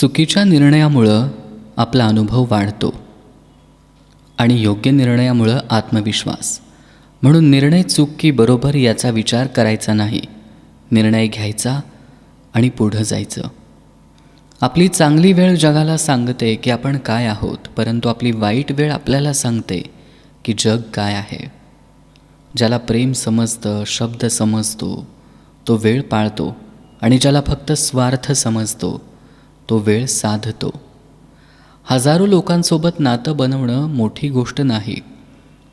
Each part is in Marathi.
चुकीच्या निर्णयामुळं आपला अनुभव वाढतो आणि योग्य निर्णयामुळं आत्मविश्वास. म्हणून निर्णय चूक की बरोबर याचा विचार करायचा नाही. निर्णय घ्यायचा आणि पुढं जायचं. आपली चांगली वेळ जगाला सांगते की आपण काय आहोत परंतु आपली वाईट वेळ आपल्याला सांगते की जग काय आहे. ज्याला प्रेम समजतं शब्द समजतो तो वेळ पाळतो आणि ज्याला फक्त स्वार्थ समजतो तो वेळ साधतो. हजारो लोकांसोबत नातं बनवणं मोठी गोष्ट नाही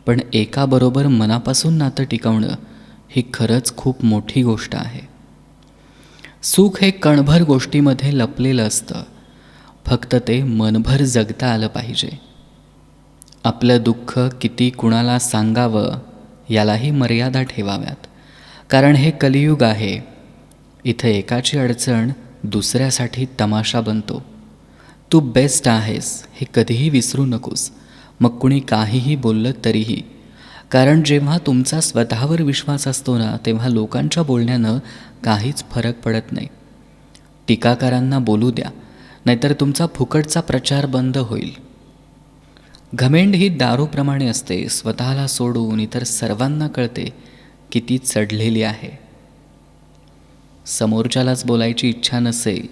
पण एकाबरोबर मनापासून नातं टिकवणं ही खरंच खूप मोठी गोष्ट आहे. सुख हे कणभर गोष्टीमध्ये लपलेलं असतं. फक्त ते मनभर जगता आलं पाहिजे. आपलं दुःख किती कुणाला सांगावं यालाही मर्यादा ठेवाव्यात. कारण हे कलियुग आहे. इथं एकाची अडचण दुसऱ्यासाठी तमाशा बनतो. तू बेस्ट आहेस हे कधीही विसरू नकोस. मग कुणी काहीही बोललं तरीही. कारण जेव्हा तुमचा स्वतःवर विश्वास असतो ना तेव्हा लोकांच्या बोलण्यानं काहीच फरक पडत नाही. टीकाकारांना बोलू द्या नाहीतर तुमचा फुकटचा प्रचार बंद होईल. घमेंड ही दारूप्रमाणे असते स्वतःला सोडून इतर सर्वांना कळते की ती चढलेली आहे. समोरच्यालाच बोलायची इच्छा नसेल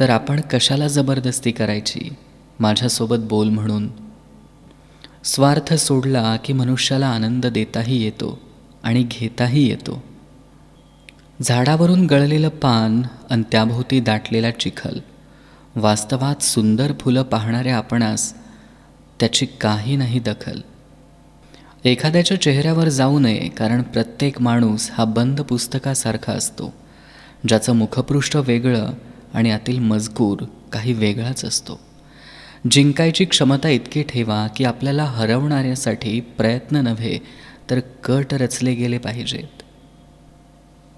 तर आपण कशाला जबरदस्ती करायची? माझ्यासोबत बोल म्हणून. स्वार्थ सोडला की मनुष्याला आनंद देताही येतो आणि घेताही येतो. झाडावरून गळलेलं पान आणि त्याभोवती दाटलेला चिखल वास्तवात सुंदर फुलं पाहणाऱ्या आपणास त्याची काही नाही दखल. एखाद्याच्या चेहऱ्यावर जाऊ नये कारण प्रत्येक माणूस हा बंद पुस्तकासारखा असतो. ज्याचं मुखपृष्ठ वेगळं आणि आतील मजकूर काही वेगळाच असतो. जिंकायची क्षमता इतकी ठेवा की आपल्याला हरवणाऱ्यासाठी प्रयत्न नव्हे तर कट रचले गेले पाहिजेत.